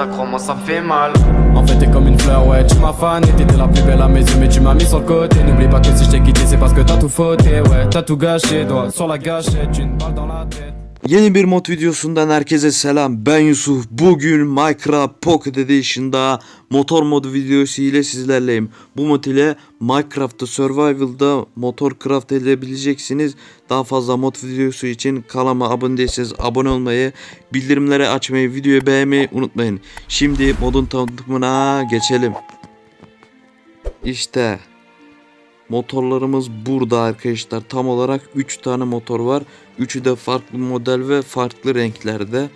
ça ça fait mal. En fait t'es comme une fleur, ouais tu m'as fané. T'étais la plus belle à mes yeux mais tu m'as mis sur le côté. N'oublie pas que si je t'ai quitté c'est parce que t'as tout fauté Ouais. T'as tout gâché, doigt sur la gâchette Une balle dans la tête Yeni bir mod videosundan herkese selam. Ben Yusuf. Bugün Minecraft Pocket Edition'da motor modu videosu ile sizlerleyim. Bu mod ile Minecraft'ta Survival'da motor craft edebileceksiniz. Daha fazla mod videosu için kanalıma abone değilseniz abone olmayı, bildirimleri açmayı, videoyu beğenmeyi unutmayın. Şimdi modun tanıtımına geçelim. İşte Motorlarımız burada arkadaşlar. Tam olarak 3 tane motor var. Üçü de farklı model ve farklı renklerde.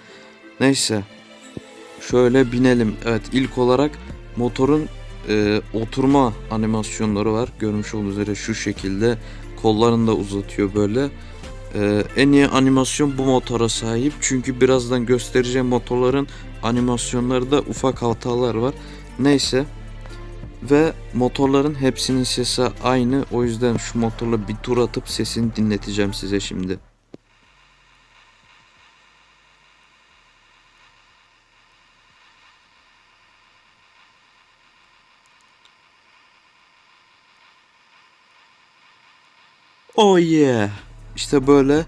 Neyse. Şöyle binelim. Evet ilk olarak motorun e, oturma animasyonları var. Görmüş olduğunuz üzere şu şekilde. Kollarını da uzatıyor böyle. E, en iyi animasyon bu motora sahip. Çünkü birazdan göstereceğim motorların animasyonları ufak hatalar var. Neyse. Ve motorların hepsinin sesi aynı. O yüzden şu motorla bir tur atıp sesini dinleteceğim size şimdi. Oh yeah. İşte böyle.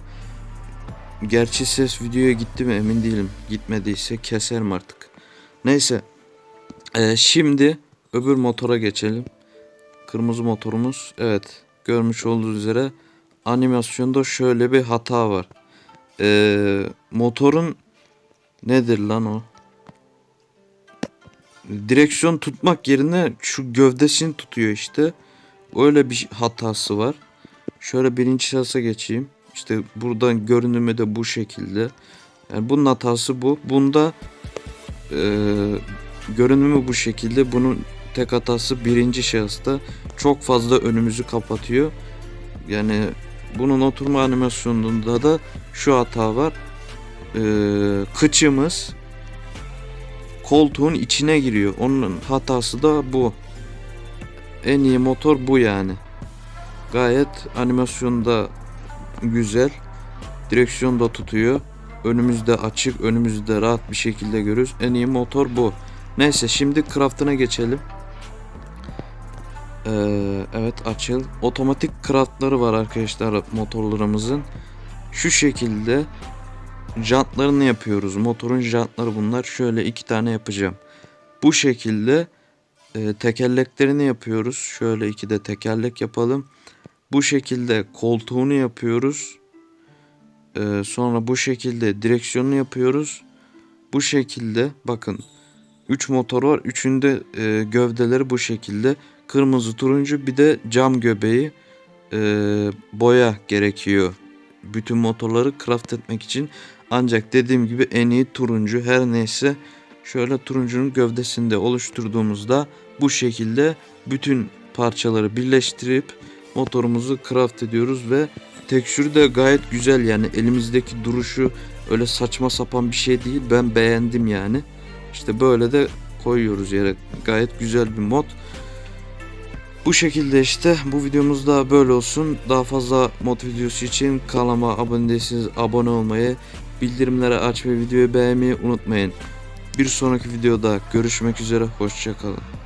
Gerçi ses videoya gitti mi emin değilim. Gitmediyse keserim artık. Neyse. Ee, şimdi öbür motora geçelim. Kırmızı motorumuz. Evet. Görmüş olduğunuz üzere animasyonda şöyle bir hata var. Ee, motorun nedir lan o? Direksiyon tutmak yerine şu gövdesini tutuyor işte. Öyle bir hatası var. Şöyle birinci şahsa geçeyim. İşte buradan görünümü de bu şekilde. Yani bunun hatası bu. Bunda eee görünümü bu şekilde. Bunun tek hatası birinci şahısta çok fazla önümüzü kapatıyor. Yani bunun oturma animasyonunda da şu hata var. Ee, kıçımız koltuğun içine giriyor. Onun hatası da bu. En iyi motor bu yani. Gayet animasyonda güzel. Direksiyon da tutuyor. Önümüzde açık, önümüzde rahat bir şekilde görürüz. En iyi motor bu. Neyse şimdi craft'ına geçelim. Ee, evet açıl. Otomatik craft'ları var arkadaşlar motorlarımızın. Şu şekilde jantlarını yapıyoruz. Motorun jantları bunlar. Şöyle iki tane yapacağım. Bu şekilde e, tekerleklerini yapıyoruz. Şöyle iki de tekerlek yapalım. Bu şekilde koltuğunu yapıyoruz. Ee, sonra bu şekilde direksiyonunu yapıyoruz. Bu şekilde bakın 3 motor var. Üçünde e, gövdeleri bu şekilde. Kırmızı, turuncu bir de cam göbeği e, boya gerekiyor. Bütün motorları craft etmek için. Ancak dediğim gibi en iyi turuncu her neyse şöyle turuncunun gövdesini de oluşturduğumuzda bu şekilde bütün parçaları birleştirip motorumuzu craft ediyoruz ve tekstürü de gayet güzel yani elimizdeki duruşu öyle saçma sapan bir şey değil ben beğendim yani. İşte böyle de koyuyoruz yere. Gayet güzel bir mod. Bu şekilde işte bu videomuz da böyle olsun. Daha fazla mod videosu için kanalıma abone değilseniz abone olmayı, bildirimleri açmayı, videoyu beğenmeyi unutmayın. Bir sonraki videoda görüşmek üzere. Hoşçakalın.